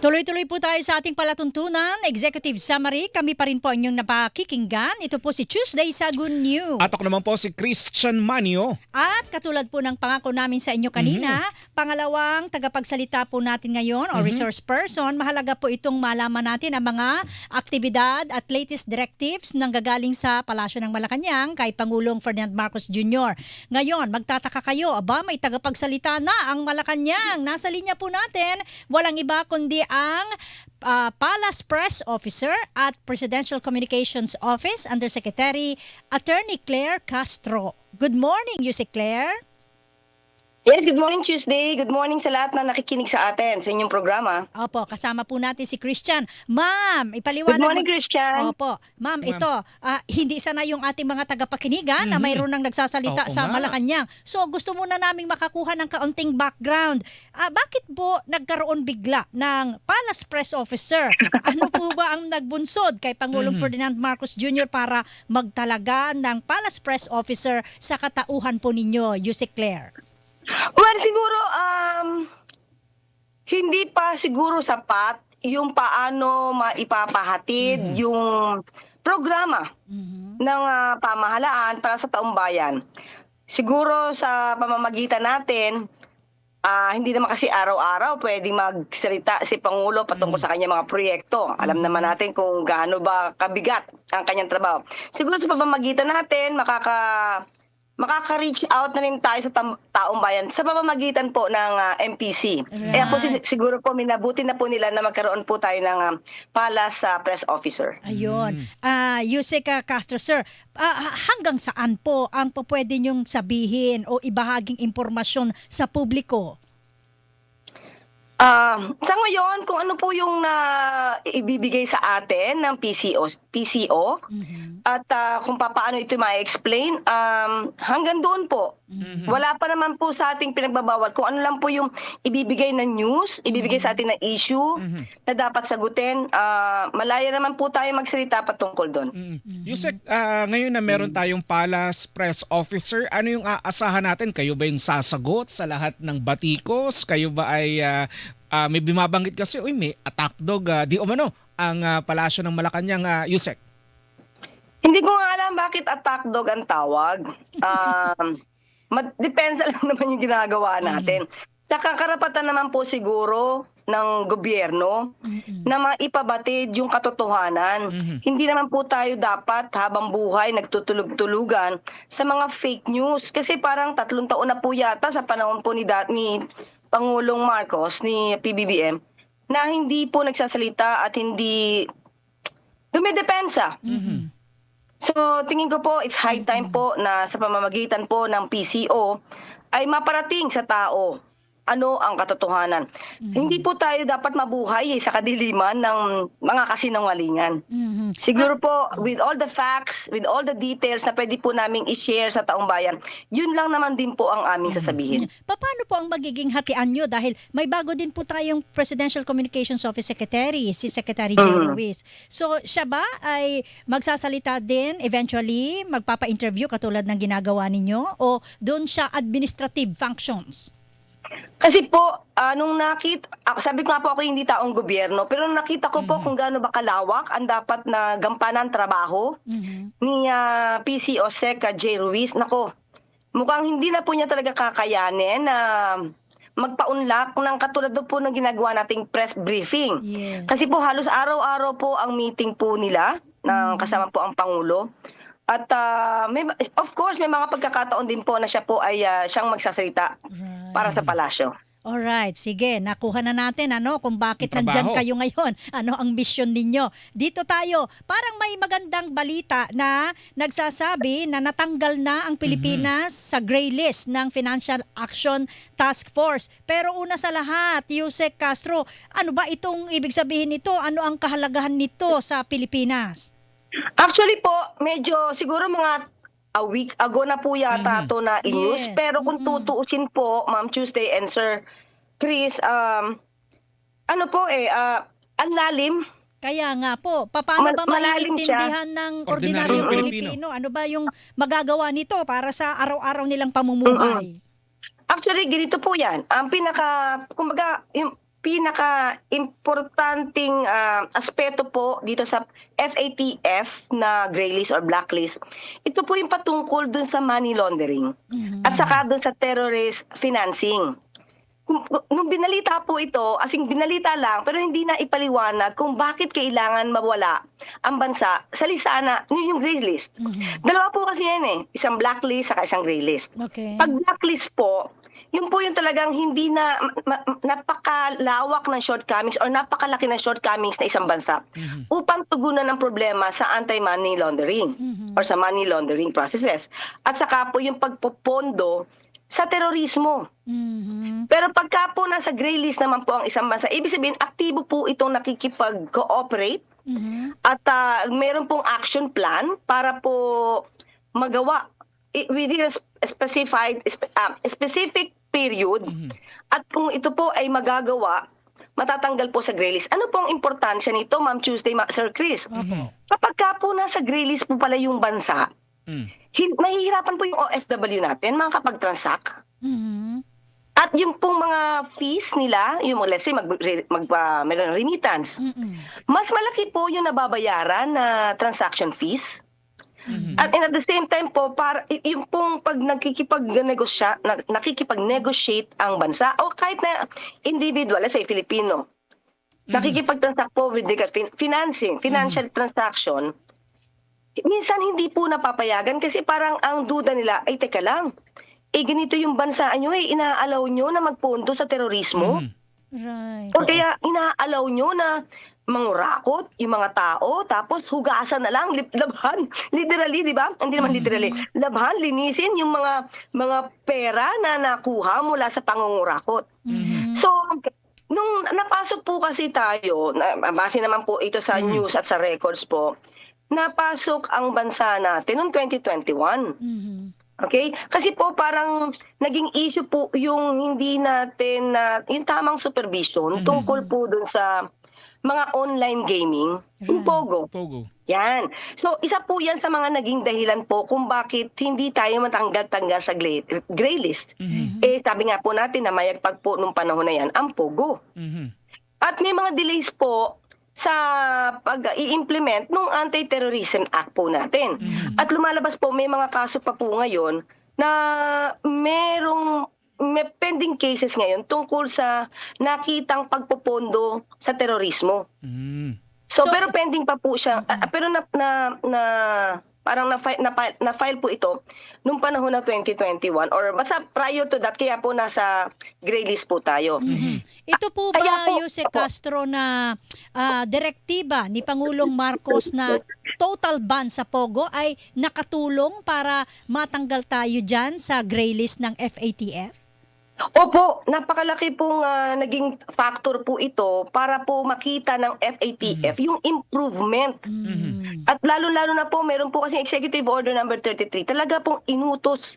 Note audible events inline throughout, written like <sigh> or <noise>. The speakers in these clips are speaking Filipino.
Tuloy-tuloy po tayo sa ating palatuntunan. Executive Summary, kami pa rin po inyong napakikinggan. Ito po si Tuesday sa Good News. At ako naman po si Christian Manio. At katulad po ng pangako namin sa inyo kanina, pangalawang tagapagsalita po natin ngayon o resource person, mahalaga po itong malaman natin ang mga aktibidad at latest directives nang gagaling sa Palasyo ng Malacanang kay Pangulong Ferdinand Marcos Jr. Ngayon, magtataka kayo, aba may tagapagsalita na ang Malacanang. Nasa linya po natin, walang iba kundi ang ah, Palace Press Officer at Presidential Communications Office Undersecretary Attorney Claire Castro. Good morning, Yuse Claire. Yes, good morning Tuesday. Good morning sa lahat na nakikinig sa atin sa inyong programa. Opo, kasama po natin si Christian. Ma'am, ipaliwanag Good morning, mo- Christian. Opo. Ma'am, Ma'am. ito, ah, hindi sana yung ating mga tagapakinigan na Mhm. mayroon nang nagsasalita Oo sa nga. Malacanang. So, gusto muna naming makakuha ng kaunting background. Ah, bakit po nagkaroon bigla ng Palace Press Officer? ano po ba ang nagbunsod kay Pangulong Mhm. Ferdinand Marcos Jr. para magtalaga ng Palace Press Officer sa katauhan po ninyo, Yuse Claire? Well, siguro, um, hindi pa siguro sapat yung paano maipapahatid yung programa Mhm. ng ah, pamahalaan para sa taong bayan. Siguro sa pamamagitan natin, ah, hindi naman kasi araw-araw pwedeng magsalita si Pangulo patungkol sa kanyang mga proyekto. Alam naman natin kung gaano ba kabigat ang kanyang trabaho. Siguro sa pamamagitan natin, makaka makaka-reach out na rin tayo sa tam- taong bayan sa pamamagitan po ng ah, MPC. Kaya po Right. si- siguro po minabuti na po nila na magkaroon po tayo ng ah, Palace ah, Press Officer. Ayun. Ah, Yusek ah, Castro, sir, ah, hanggang saan po ang po pwede niyong sabihin o ibahaging impormasyon sa publiko? Ah, sa ngayon, kung ano po yung na ibibigay sa atin ng PCO, PCO at ah, kung paano ito ma-explain, um, hanggang doon po. Wala pa naman po sa ating pinagbabawal kung ano lang po yung ibibigay na news, ibibigay sa atin na issue Mhm. na dapat sagutin. Ah, malaya naman po tayo magsalita patungkol doon. Mm. Yusek, ah, ngayon na meron tayong Palace Press Officer, ano yung aasahan natin? Kayo ba yung sasagot sa lahat ng batikos? Kayo ba ay ah, ah, may bimabanggit kasi, uy, may attack dog, ah, di umano, ang ah, palasyo ng Malacanang, uh, Yusek? Hindi ko nga alam bakit attack dog ang tawag. <laughs> Um, depensa <laughs> lang naman yung ginagawa natin. Sa kakarapatan naman po siguro ng gobyerno na maipabatid yung katotohanan. Mhm. Hindi naman po tayo dapat habang buhay nagtutulog-tulugan sa mga fake news. Kasi parang tatlong taon na po yata sa panahon po ni, dat- ni Pangulong Marcos, ni PBBM, na hindi po nagsasalita at hindi dumidepensa. So, tingin ko po, it's high time po na sa pamamagitan po ng PCO ay maparating sa tao ano ang katotohanan. Hindi po tayo dapat mabuhay eh, sa kadiliman ng mga kasinungalingan. Mhm. Siguro po, with all the facts, with all the details na pwede po naming i-share sa taong bayan, yun lang naman din po ang aming sasabihin. Paano po ang magiging hatian nyo? Dahil may bago din po tayong Presidential Communications Office Secretary, si Secretary Jay Mhm. Ruiz. So siya ba ay magsasalita din eventually, magpapa-interview katulad ng ginagawa ninyo? O doon siya administrative functions? Kasi po, ah, nung nakita, ako, sabi ko nga po ako hindi taong gobyerno, pero nung nakita ko po kung gaano ba kalawak ang dapat na gampanan trabaho Mhm. ni ah, PC Osec ah, J. Ruiz, nako, mukhang hindi na po niya talaga kakayanin na magpaunlak ng katulad po ng ginagawa nating press briefing. Yes. Kasi po halos araw-araw po ang meeting po nila ng kasama po ang Pangulo. At ah, may, of course, may mga pagkakataon din po na siya po ay ah, siyang magsasalita Right. para sa palasyo. Alright, sige, nakuha na natin ano kung bakit nandyan kayo ngayon. <laughs> Ano ang mission ninyo? Dito tayo, parang may magandang balita na nagsasabi na natanggal na ang Pilipinas sa gray list ng Financial Action Task Force. Pero una sa lahat, Yusek Castro, ano ba itong ibig sabihin nito? Ano ang kahalagahan nito sa Pilipinas? Actually po, medyo siguro mga a week ago na po yata Mhm. to na in-news. Yes. Pero kung Mhm. tutuusin po, Ma'am Tuesday and Sir Chris, um, ano po eh, ah, ang lalim. Kaya nga po, paano Mal- ba maiintindihan ng Ordinaryong. Pilipino? Ano ba yung magagawa nito para sa araw-araw nilang pamumuhay? Actually, ganito po yan. Ang pinaka, kumbaga, yung pinaka-importanting ah, aspeto po dito sa FATF na gray list or blacklist, ito po yung patungkol dun sa money laundering Mhm. at saka dun sa terrorist financing. Nung binalita po ito, asing binalita lang, pero hindi na ipaliwanag kung bakit kailangan mawala ang bansa sa lisana, yun yung gray list. Mhm. Dalawa po kasi yan eh, isang blacklist saka isang gray list. Okay. Pag blacklist po, yun po yung talagang hindi na ma- ma- napakalawak ng shortcomings or napakalaki ng shortcomings na isang bansa Mhm. upang tugunan ng problema sa anti-money laundering Mhm. or sa money laundering processes. At saka po yung pagpopondo sa terorismo. Mhm. Pero pagka po nasa gray list naman po ang isang bansa, ibig sabihin aktibo po itong nakikipag-cooperate Mhm. at ah, meron pong action plan para po magawa within a sp- specified spe- ah, specific period Mhm. at kung ito po ay magagawa matatanggal po sa gray list. Ano po ang importansya nito, Ma'am Tuesday, Ma- Sir Chris? Mhm. Kapag ka po nasa gray list po pala yung bansa, Mm. hin- mahihirapan po yung OFW natin, mga kapag-transact. Mhm. At yung pong mga fees nila, yung mga, let's say, mag, mag, meron remittance, mas malaki po yung nababayaran na transaction fees. At and at the same time po, para, yung pong pag nakikipag-negosya, na- nakikipag-negotiate ang bansa, o kahit na individual, let's say Filipino, Mhm. nakikipag-transact po with the fin- financing, financial transaction, minsan hindi po napapayagan kasi parang ang duda nila, ay teka lang, eh ganito yung bansa nyo eh, inaalaw nyo na magpondo sa terorismo. Mhm. Right. O kaya inaalaw nyo na mangurakot yung mga tao, tapos hugasan na lang, labhan, <laughs> literally, di ba? Hindi naman literally. Labhan, linisin yung mga mga pera na nakuha mula sa pangungurakot. Mhm. So, nung napasok po kasi tayo, na, base naman po ito sa Mhm. news at sa records po, napasok ang bansa natin noong 2021. Mhm. Okay? Kasi po parang naging issue po yung hindi natin na yung tamang supervision Mhm. tungkol po dun sa mga online gaming, yung. Pogo. Pogo. Yan. So, isa po yan sa mga naging dahilan po kung bakit hindi tayo matanggal-tanggal sa gray, gray list. Mhm. Eh, sabi nga po natin na mayagpag po nung panahon na yan, ang Pogo. Mhm. At may mga delays po sa pag-i-implement ng Anti-Terrorism Act po natin. Mhm. At lumalabas po, may mga kaso pa po ngayon na merong may pending cases ngayon tungkol sa nakitang pagpopondo sa terorismo. Mhm. So, So- pero pending pa po siya. Ah, pero na, na, na parang na-file, na, na-file po ito nung panahon ng 2021 or basta prior to that kaya po nasa gray list po tayo. Mhm. Ito po Kaya ba, po- Jose. Castro, na ah, direktiba ni Pangulong Marcos na total ban sa Pogo ay nakatulong para matanggal tayo dyan sa gray list ng FATF? Opo, napakalaki pong ah, naging factor po ito para po makita ng FATF yung improvement. Mhm. At lalo-lalo na po, meron po kasi Executive Order number 33, talaga pong inutos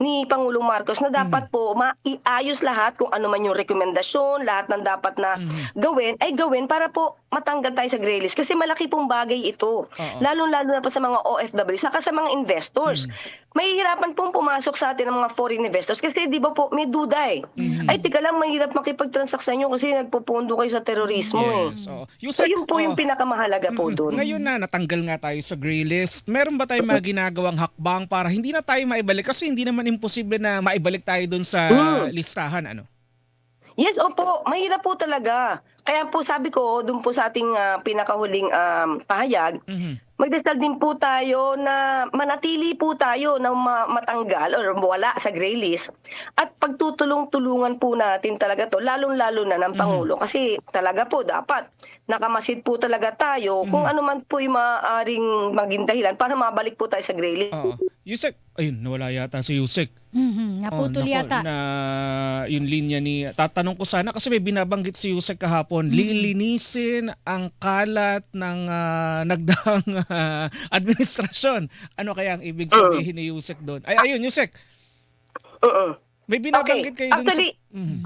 ni Pangulong Marcos na dapat po maiayos lahat kung ano man yung rekomendasyon, lahat ng dapat na Mhm. gawin, ay gawin para po matanggal tayo sa gray list. Kasi malaki pong bagay ito. Oo. Lalo-lalo na po sa mga OFW, saka sa mga investors. Mahihirapan pong pumasok sa atin ang mga foreign investors kasi di ba po may duda eh. Mhm. Ay, tika lang, mahirap makipagtransact sa inyo kasi nagpupundo kayo sa terorismo eh. Yes. oo. So, Yusek, yun po yung oo. pinakamahalaga po doon. Ngayon na natanggal nga tayo sa gray list. Meron ba tayong mga <laughs> ginagawang hakbang para hindi na tayo maibalik kasi hindi naman imposible na maibalik tayo dun sa Mm. listahan ano? Yes, opo. Mahirap po talaga. Kaya po sabi ko, doon po sa ating ah, pinakahuling um, pahayag, Mhm. Magdasal din po tayo na manatili po tayo na ma- matanggal or wala sa gray list at pagtutulong-tulungan po natin talaga to lalong-lalo na ng Pangulo kasi talaga po dapat nakamasid po talaga tayo kung ano man po yung maaaring maging dahilan para mabalik po tayo sa gray list. Oo. Yusek, ayun, nawala yata si Yusek. Mhm. Naputol Oh, nako, yata. Na yung linya ni tatanong ko sana kasi may binabanggit si Yusek kahapon, Mm-hmm. lilinisin ang kalat ng ah, nagdaang <laughs> administrasyon. Ano kaya ang ibig sabihin ni Yusek doon? Ay ayun Yusek, Oo. may binabanggit Okay. kayo doon Actually, sa Mhm.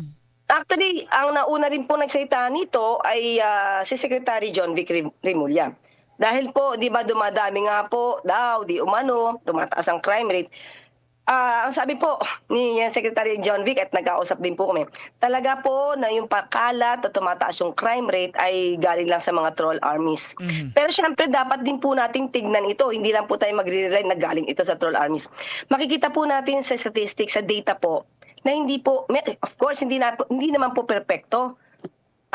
Actually, ang nauna rin po nagsalita nito ay ah, si Secretary John Vic Rim- Rimulya. Dahil po, di ba dumadami nga po daw, di umano, tumataas ang crime rate. Ah, ang sabi po ni Secretary John Vic at nagkausap din po kami, talaga po na yung pakalat at tumataas yung crime rate ay galing lang sa mga troll armies. Mhm. Pero syempre dapat din po nating tignan ito. Hindi lang po tayo magre-rely na galing ito sa troll armies. Makikita po natin sa statistics, sa data po, na hindi po, of course, hindi, na, hindi naman po perpekto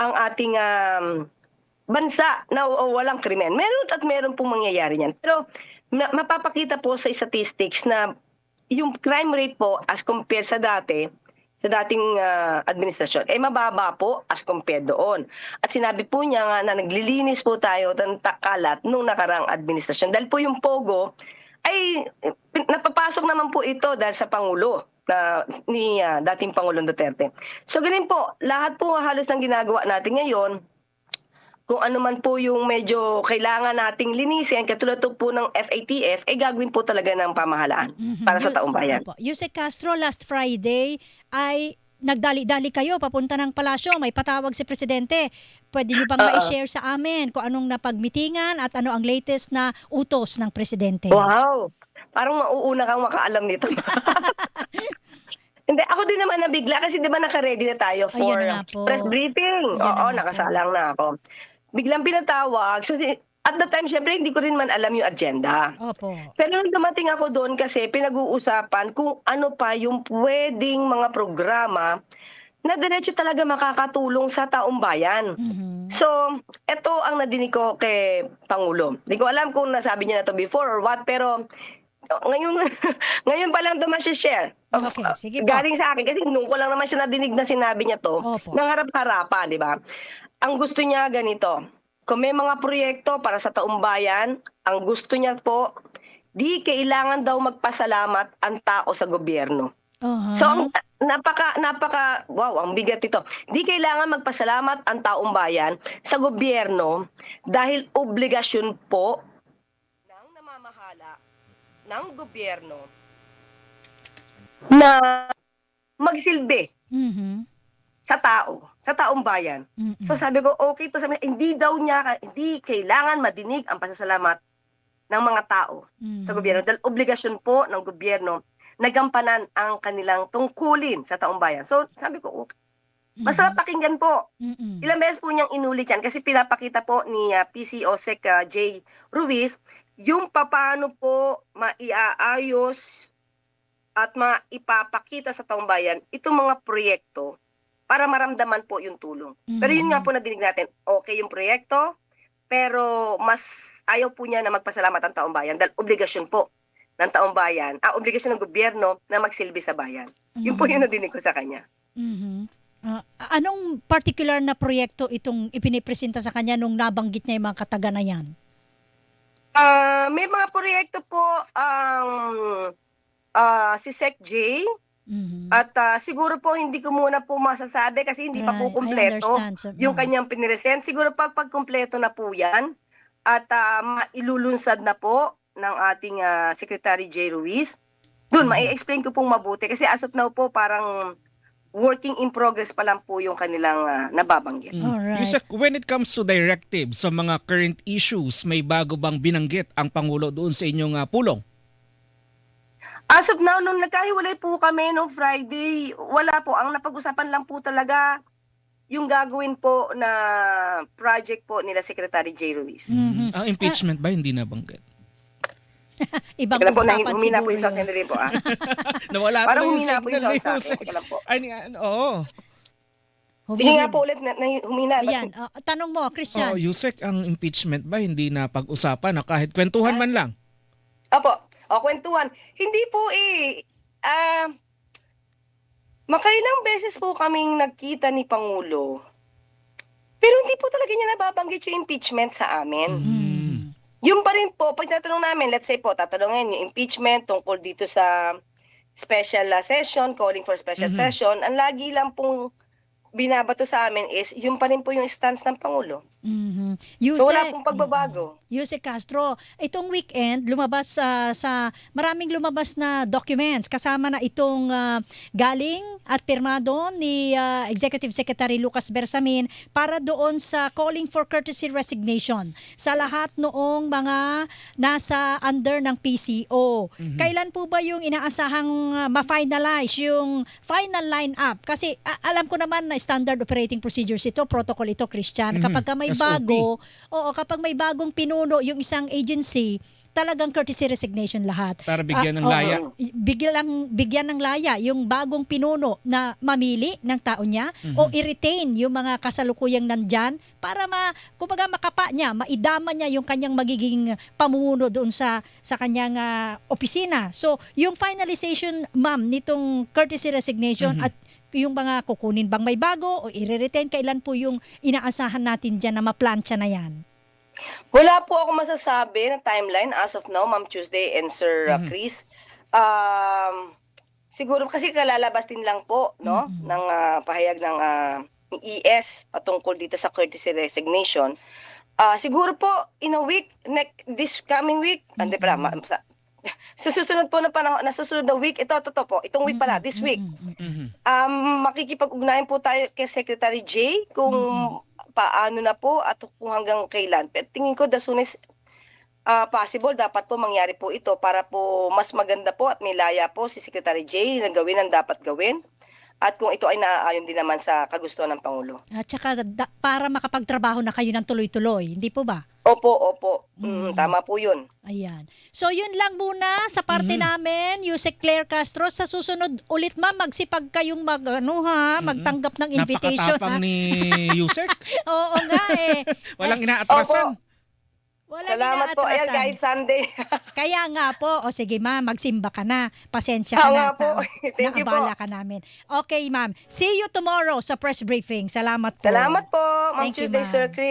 ang ating um, bansa na o- walang krimen. Meron at meron pong mangyayari niyan. Pero ma- mapapakita po sa statistics na yung crime rate po as compared sa dati, sa dating ah, administrasyon, eh mababa po as compared doon. At sinabi po niya nga na naglilinis po tayo ng takalat nung nakarang administrasyon. Dahil po yung POGO ay eh, napapasok naman po ito dahil sa Pangulo na ni ah, dating Pangulong Duterte. So ganun po, lahat po halos ng ginagawa natin ngayon, kung ano man po yung medyo kailangan nating linisin, katulad po ng FATF, eh gagawin po talaga ng pamahalaan Mhm. para sa taong bayan. Opo. Yusek Castro, last Friday ay nagdali-dali kayo papunta ng palasyo, may patawag si presidente. Pwede niyo bang Oo. ma-share sa amin kung anong napagmitingan at ano ang latest na utos ng presidente? Wow! Parang mauuna kang makaalam nito. <laughs> Hindi, ako din naman nabigla kasi di ba naka-ready na tayo for na press briefing. Ayun na Oo, po. nakasalang na ako. Biglang pinatawag. So, at the time, syempre, hindi ko rin man alam yung agenda. Opo. Pero nung dumating ako doon kasi pinag-uusapan kung ano pa yung pwedeng mga programa na diretso talaga makakatulong sa taong bayan. Mhm. So, ito ang nadinig ko kay Pangulo. Hindi ko alam kung nasabi niya na to before or what, pero ngayon, <laughs> ngayon pa lang ito share Okay, sige po. Galing sa akin, kasi nung ko lang naman siya nadinig na sinabi niya to, Opo. ng harap-harapan, di ba? Ang gusto niya ganito, kung may mga proyekto para sa taong bayan, ang gusto niya po, di kailangan daw magpasalamat ang tao sa gobyerno. Aha. So, ang, napaka, napaka, wow, ang bigat ito. Di kailangan magpasalamat ang taong bayan sa gobyerno dahil obligasyon po ng namamahala ng gobyerno na magsilbi Mhm. Sa tao, sa taong bayan. Mhm. So sabi ko, okay to sabi hindi daw niya, hindi kailangan madinig ang pasasalamat ng mga tao sa Mhm. gobyerno. Dahil obligasyon po ng gobyerno na gampanan ang kanilang tungkulin sa taong bayan. So sabi ko, okay. Masarap pakinggan po. Mhm. Ilang beses po niyang inulit yan kasi pinapakita po ni uh, PCO Sec uh, J. Ruiz yung papaano po maiaayos at maipapakita sa taong bayan itong mga proyekto para maramdaman po yung tulong. Pero yun nga po nadinig natin, okay yung proyekto, pero mas ayaw po niya na magpasalamat ang taong bayan dahil obligasyon po ng taong bayan, ah, obligasyon ng gobyerno na magsilbi sa bayan. Yun po yung nadinig ko sa kanya. Mhm. Ah, anong particular na proyekto itong ipinipresenta sa kanya nung nabanggit niya yung mga kataga na yan? Ah, may mga proyekto po ang ah, si Sec J Mhm. at ah, siguro po hindi ko muna po masasabi kasi hindi pa po Right, I kumpleto understand, sir. yung Mhm. kanyang piniresent. Siguro pag pagkumpleto na po yan at ah, mailulunsad na po ng ating ah, Secretary J. Ruiz, doon Mhm. mai-explain ko pong mabuti kasi as of now po parang working in progress pa lang po yung kanilang ah, nababanggit. Mm. Alright. Yusek, when it comes to directives sa mga current issues, may bago bang binanggit ang Pangulo doon sa inyong ah, pulong? As of now, nung nagkahiwalay po kami nung Friday, wala po. Ang napag-usapan lang po talaga yung gagawin po na project po nila Secretary J. Ruiz. Mhm. Ang impeachment ba hindi nabanggit? <laughs> Ibang po, usapan nahi- humina po yung yun. sendiri po. Ah. <laughs> Nawala Parang tuloy humina po yung signal sound ni sa akin. Yusek. Teka lang po. Ay, ni- ano, oo. Sige nga po ulit, na, na, humina. Ayan, ah, tanong mo, Christian. Oh, Yusek, ang impeachment ba hindi na pag-usapan na kahit kwentuhan man lang? Opo, o kwentuhan. Hindi po eh. Ah, makailang beses po kaming nagkita ni Pangulo. Pero hindi po talaga niya nababanggit yung impeachment sa amin. Mm. Yung pa rin po, pag tatanong namin, let's say po, tatanungin yung impeachment tungkol dito sa special uh, session, calling for special Mhm. session, ang lagi lang pong binabato sa amin is yung pa rin po yung stance ng Pangulo. Mhm. So wala pong pagbabago. Yuse Castro, itong weekend lumabas sa sa maraming lumabas na documents kasama na itong ah, galing at pirmado ni ah, Executive Secretary Lucas Bersamin para doon sa calling for courtesy resignation sa lahat noong mga nasa under ng PCO. Kailan po ba yung inaasahang ah, ma-finalize yung final line-up? Kasi a- alam ko naman na standard operating procedures ito, protocol ito, Christian. Mhm. Kapag ka may SOP. bago, Oo, kapag may bagong pinuno yung isang agency, talagang courtesy resignation lahat. Para bigyan ng oo. laya. Bigyan, bigyan ng laya yung bagong pinuno na mamili ng tao niya Mhm. o i-retain yung mga kasalukuyang nandyan para ma, kumbaga makapa niya, maidama niya yung kanyang magiging pamumuno doon sa sa kanyang ah, opisina. So, yung finalization, ma'am, nitong courtesy resignation Mhm. at yung mga kukunin bang may bago o i-retain, kailan po yung inaasahan natin dyan na maplansya na yan? Wala po ako masasabi na timeline as of now, Ma'am Tuesday and Sir uh, Mhm. Chris. Um, siguro kasi kalalabas din lang po no Mhm. ng ah, pahayag ng ah, ES patungkol dito sa courtesy resignation. Ah, siguro po in a week, next this coming week, hindi pala, ma- sa, susunod po na panahon, na susunod na week, ito, ito, po, itong week pala, this week, Mhm. Um, makikipag-ugnayan po tayo kay Secretary Jay kung paano na po at kung hanggang kailan. Pero tingin ko the soonest ah, possible dapat po mangyari po ito para po mas maganda po at may laya po si Secretary Jay na gawin ang dapat gawin. At kung ito ay naaayon din naman sa kagustuhan ng Pangulo. At saka da- para makapagtrabaho na kayo ng tuloy-tuloy, hindi po ba? Opo, opo. Mm. Mm, tama po yun. Ayan. So yun lang muna sa parte Mhm. namin, Yusek Claire Castro. Sa susunod ulit ma'am, magsipag kayong mag, ano, ha, magtanggap ng invitation. Napakatapang Ha? ni Yusek. <laughs> Oo nga eh. <laughs> Walang inaatrasan. Wala Salamat po. Ayan, kahit Sunday. <laughs> Kaya nga po, o sige ma'am, magsimba ka na. Pasensya ka na. nga po. na- <laughs> Thank you po. naabala ka namin. Okay ma'am, see you tomorrow sa press briefing. Salamat po. Salamat po, Ma'am Thank you, Tuesday, ma'am. Sir Chris.